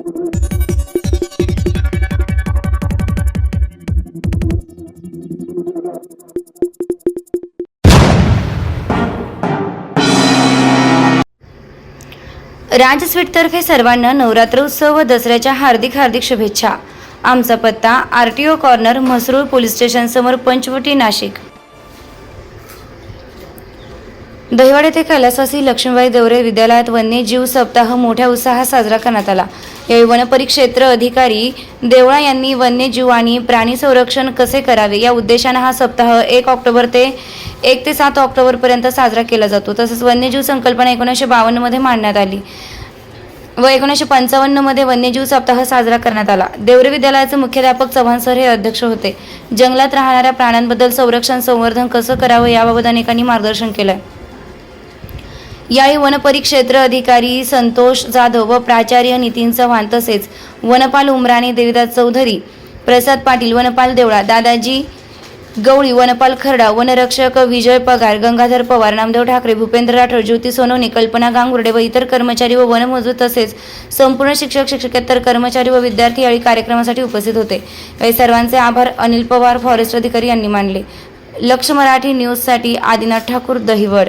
राज स्वीटतर्फे सर्वांना नवरात्र उत्सव व दसऱ्याच्या हार्दिक हार्दिक शुभेच्छा. आमचा पत्ता R T O corner Mhasrul police station समोर पंचवटी नाशिक. दहिवाड येथे कैलासवासी लक्ष्मीबाई देवरे विद्यालयात वन्यजीव सप्ताह मोठ्या उत्साहात साजरा करण्यात आला. यावेळी वनपरिक्षेत्र अधिकारी देवळा यांनी वन्यजीव आणि प्राणी संरक्षण कसे करावे या उद्देशानं हा सप्ताह एक ऑक्टोबर ते एक ते सात ऑक्टोबरपर्यंत साजरा केला जातो. तसंच वन्यजीव संकल्पना एकोणीसशे बावन्नमध्ये मांडण्यात आली व एकोणीसशे पंचावन्नमध्ये वन्यजीव सप्ताह साजरा करण्यात आला. देवरे विद्यालयाचे मुख्याध्यापक चव्हाण सर हे अध्यक्ष होते. जंगलात राहणाऱ्या प्राण्यांबद्दल संरक्षण संवर्धन कसं करावं याबाबत अनेकांनी मार्गदर्शन केलं यावेळी वनपरिक्षेत्र अधिकारी संतोष जाधव व प्राचार्य नितीन चव्हाण तसेच वनपाल उमराणे देवीदास चौधरी प्रसाद पाटील वनपाल देवळा दादाजी गवळी वनपाल खरडा वनरक्षक विजय पगार गंगाधर पवार नामदेव ठाकरे भूपेंद्र राठोड ज्योती सोनवणे कल्पना गांगुर्डे व इतर कर्मचारी व वनमजूर तसेच संपूर्ण शिक्षक शिक्षकेतर कर्मचारी व विद्यार्थी यावेळी कार्यक्रमासाठी उपस्थित होते. यावेळी सर्वांचे आभार. अनिल पवार फॉरेस्ट अधिकारी यांनी मानले. लक्ष मराठी न्यूजसाठी आदिनाथ ठाकूर दहिवड.